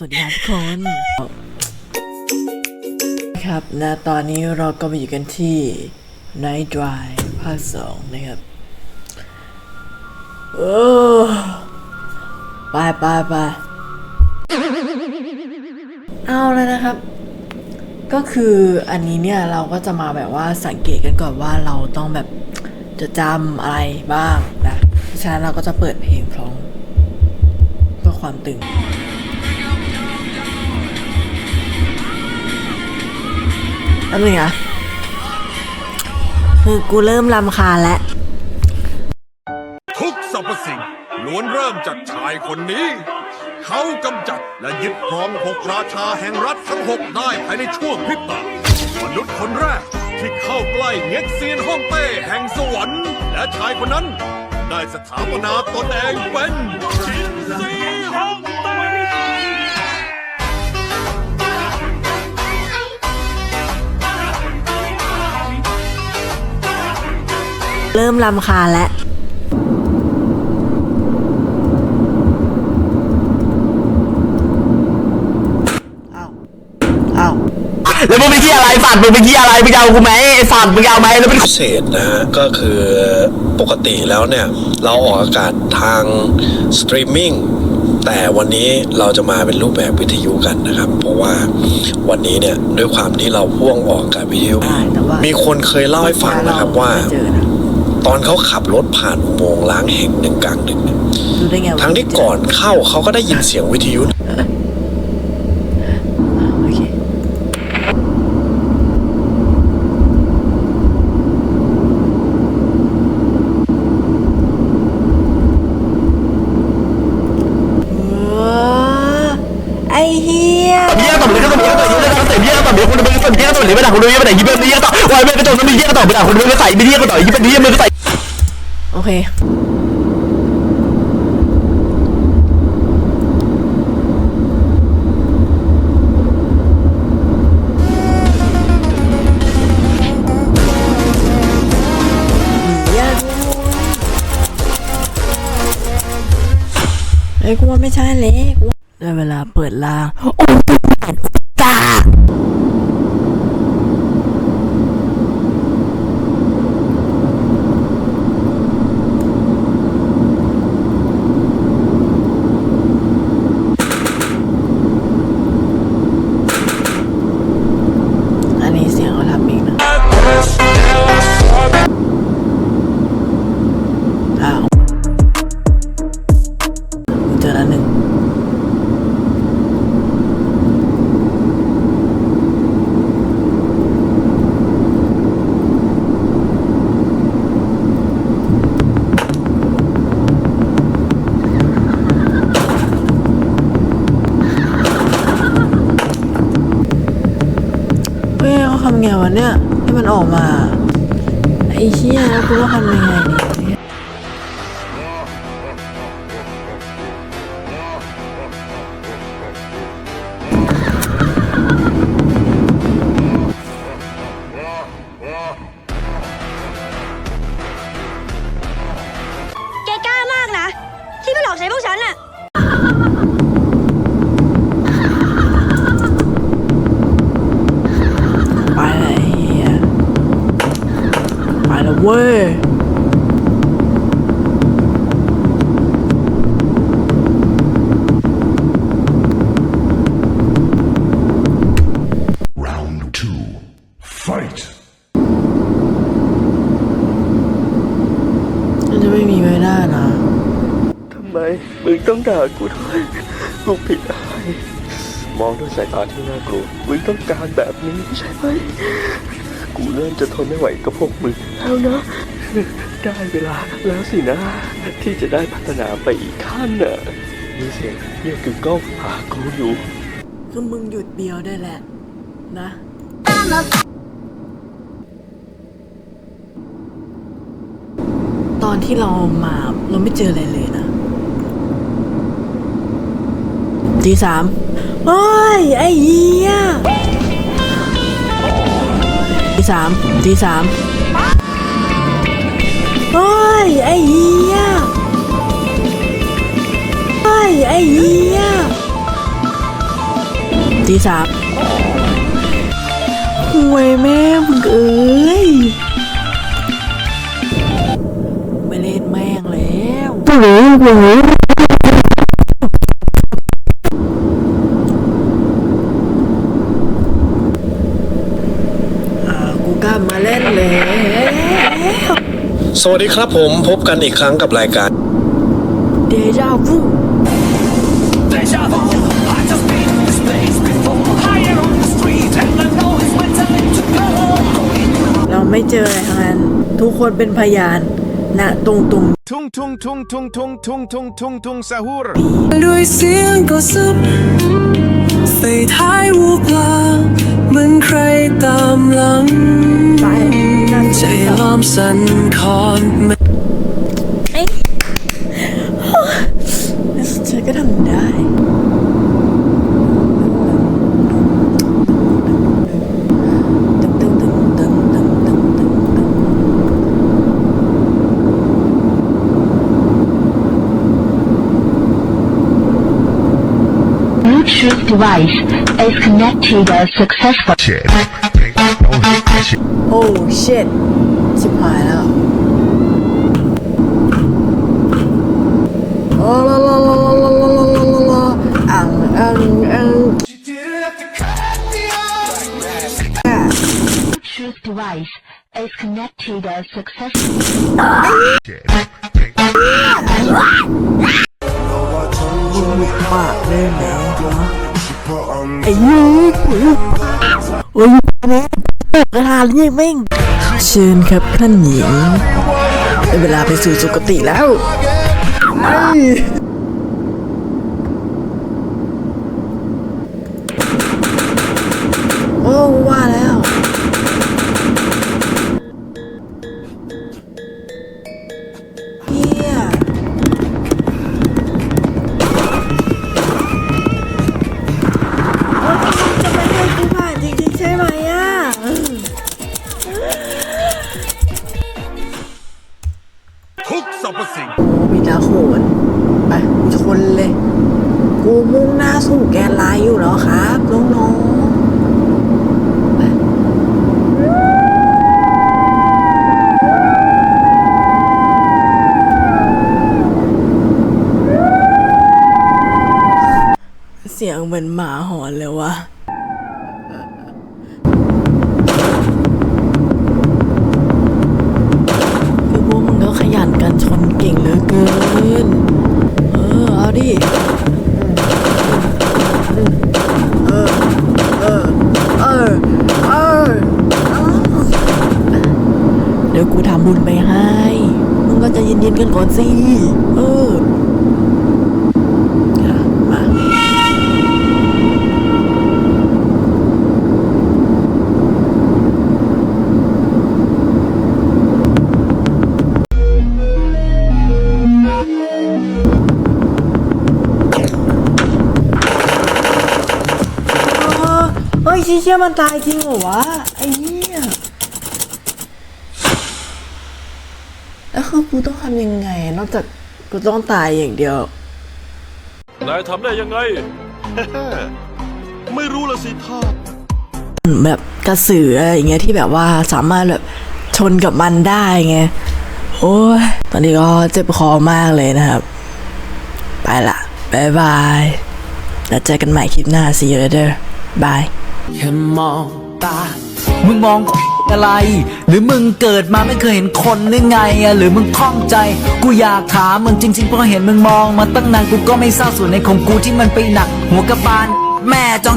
สวัสดีครับทุกคนครับนะตอนนี้เราก็มาอยู่กันที่ Night Drive ภาคสองนะครับโอ้ไปไปไปเอาเลยนะครับ ก็คืออันนี้เนี่ยเราก็จะมาแบบว่าสังเกตกันก่อนว่าเราต้องแบบจะจำอะไรบ้างนะเพราะฉะนั้นเราก็จะเปิดเพลงพร้อมเพื่อความตึง แป๊บนึงอะคือกูเริ่มลำคาญแล้ว ทุกสรรพสิ่งล้วนเริ่มจากชายคนนี้ เขากำจัดและยึดครองหกราชาแห่งรัฐทั้งหกได้ภายในช่วงพริบตามนุษย์คนแรกที่เข้าใกล้เง็กเซียนฮ่องเต้แห่งสวรรค์และชายคนนั้น ได้สถาปนาตนเองเป็นชินซีฮ่องเต้ เริ่มลำคาญแล้วอ้าวอ้าวแล้วมึงไปที่อะไรสัตว์มึงไปที่อะไรมึงจะเอากูไหมไอ้สัตว์มึงจะเอาไหมแล้วเป็นพิเศษนะฮะก็คือปกติแล้วเนี่ย เราออกอากาศทางสตรีมมิ่งแต่วันนี้เราจะมาเป็นรูปแบบวิทยุกันนะครับ เพราะว่าวันนี้เนี่ยด้วยความที่เราพ่วงออกอากาศวิทยุได้แต่ว่ามีคนเคยเล่าให้ฟังนะครับว่าไม่เจอนะ ตอนเขาขับรถผ่านอุโมงค์ล้างแห่งหนึ่งกลางดึกเนี่ยดูได้ไงวะทั้งที่ก่อนเข้าเขาก็ได้ยินเสียงวิทยุ โอเคเออไอ้เฮียเยี่ยต่อเลยก็ต่อเยี่ยต่อเยี่ยต่อเยี่ยต่อเยี่ยคุณมึงต่อเยี่ยต่อเลยไม่ได้คุณดูเยี่ยไม่ได้ยี่เป็นเยี่ยต่อวายไม่กระจกไม่เยี่ยต่อไม่ได้คุณมึงก็ใส่ไม่เยี่ยก็ต่อยี่เป็นเยี่ยมึงก็ใส่ โอเคเอ้กูว่าไม่ใช่เลยกูได้เวลาเปิดลางโอ้ยผ่า ไงวะเนี่ยให้มันออกมาไอ้เหี้ยแล้วกูว่าทำยังไงเนี่ยแกกล้ามากนะ ที่มาหลอกใช้พวกฉันน่ะ ไปเลยไอ้เหี้ยไปแล้วเว้ย Round two. Fight! มันจะไม่มีไม่ได้นะ ทำไมมึง ต้องด่ากูด้วยกูผิดอะไรมองด้วยสายตาที่น่ากลัวมึงต้องการแบบนี้ใช่ไหมกูเริ่มจะทนไม่ไหวกับพวกมึงแล้วนะได้เวลาแล้วสินะ ที่จะได้พัฒนาไปอีกขั้นน่ะมีเสียงเรียกกึกก้องหากูอยู่คือมึงหยุดเดียวได้แหละ นะตอนที่เรามาเราไม่เจออะไรเลยนะ ทีสามเฮ้ย ไอ้เหี้ยทีสามทีสามเฮ้ย ไอ้เหี้ยเฮ้ย ไอ้เหี้ยจีสามห่วยแม่มึงเอ้ยไม่เล่นแม่งแล้วอ่ากูกล้ามาเล่นแล้ว สวัสดีครับผมพบกันอีกครั้งกับรายการเดจาวูเราไม่เจออะไรทั้งนั้น ทุกคนเป็นพยานณตรงตรง Tung tung tung tung tung tung tung tung tung sahur. ด้วยเสียงก็ซับใส่ท้ายวูบลาเหมือนใครตามหลังไปนั่น ใจล้อมสันคลอนเธอก็ทำได้ device is connected successfully. Shit. Oh, shit. โอ้ชิตชิบหายแล้วโอ้ลาลาลาลาลาลาลาลาลาอังอังอัง Bluetooth device is connected successfully. Shit. ปากได้แล้ว ไอ้ยูปุ๋ยโอ้ยนะตกกระทานยังแม่งเชิญครับท่านหญิงได้เวลาไปสู่สุคติแล้วโอ้ว่าแล้ว สู้แกนไลน์อยู่หรอครับน้องๆเสียงเหมือนหมาหอนเลยวะ่ะ ดี๋ยวกูทำบุญไปให้ มึงก็จะเย็นๆกันก่อนสิ เอออะมาเออเฮ้เชี่ยมันตายจริงเหรอวะไอ้เนี่ยแล้ว คือกูต้องทำยังไง นอกจากกูต้องตายอย่างเดียว นายทำได้ยังไง ไม่รู้ละสิท่าแบบกระสืออะไรอย่างเงี้ยที่แบบว่าสามารถแบบชนกับมันได้ไง โอ้ย ตอนนี้ก็เจ็บคอมากเลยนะครับ ไปละบายบาย แล้วเจอกันใหม่คลิปหน้า see you later bye แค่มองตา มึงมองอะไร หรือมึงเกิดมาไม่เคยเห็นคนหรือไงอะหรือมึงคล่องใจ กูอยากถามมึงจริงๆเพราะเห็นมึงมองมาตั้งนานกูก็ไม่ทราบส่วนในของกูที่มันไปหนัก หัวกระบาลแม่จอง